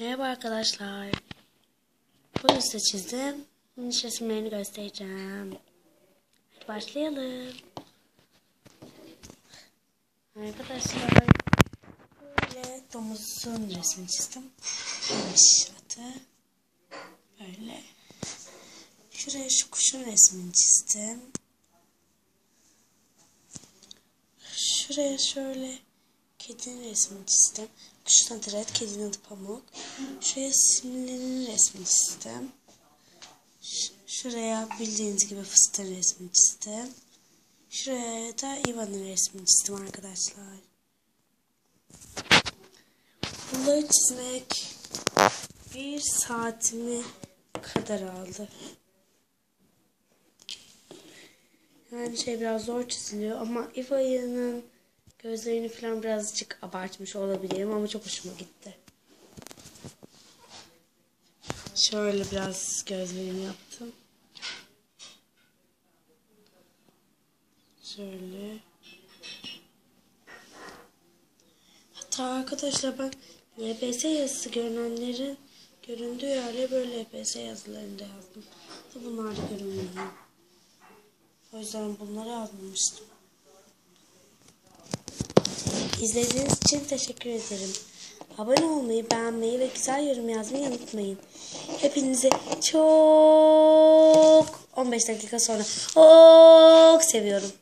Merhaba arkadaşlar. Bugün size çizdim. Şimdi resimlerini göstereceğim. Hadi başlayalım. Arkadaşlar böyle domuzun resmini çizdim. Güneş. Böyle. Şuraya şu kuşun resmini çizdim. Şuraya şöyle kedinin resmini çizdim. Kuşun adı Red, kedinin adı Pamuk. Şuraya simlerin resmini çizdim. Ş- Şuraya bildiğiniz gibi fıstığın resmini çizdim. Şuraya da Ivan'ın resmini çizdim arkadaşlar. Bunları çizmek bir saatimi kadar aldı. Yani şey biraz zor çiziliyor ama Iva'nın gözlerini falan birazcık abartmış olabilirim ama çok hoşuma gitti. Şöyle biraz gözlerini yaptım. Şöyle. Hatta arkadaşlar ben LPS yazısı görünenlerin göründüğü yerde böyle LPS yazılarını da yazdım. Bunlar da görünmüyor. O yüzden bunları yazmamıştım. İzlediğiniz için teşekkür ederim. Abone olmayı, beğenmeyi ve güzel yorum yazmayı unutmayın. Hepinizi çok 15 dakika sonra çok seviyorum.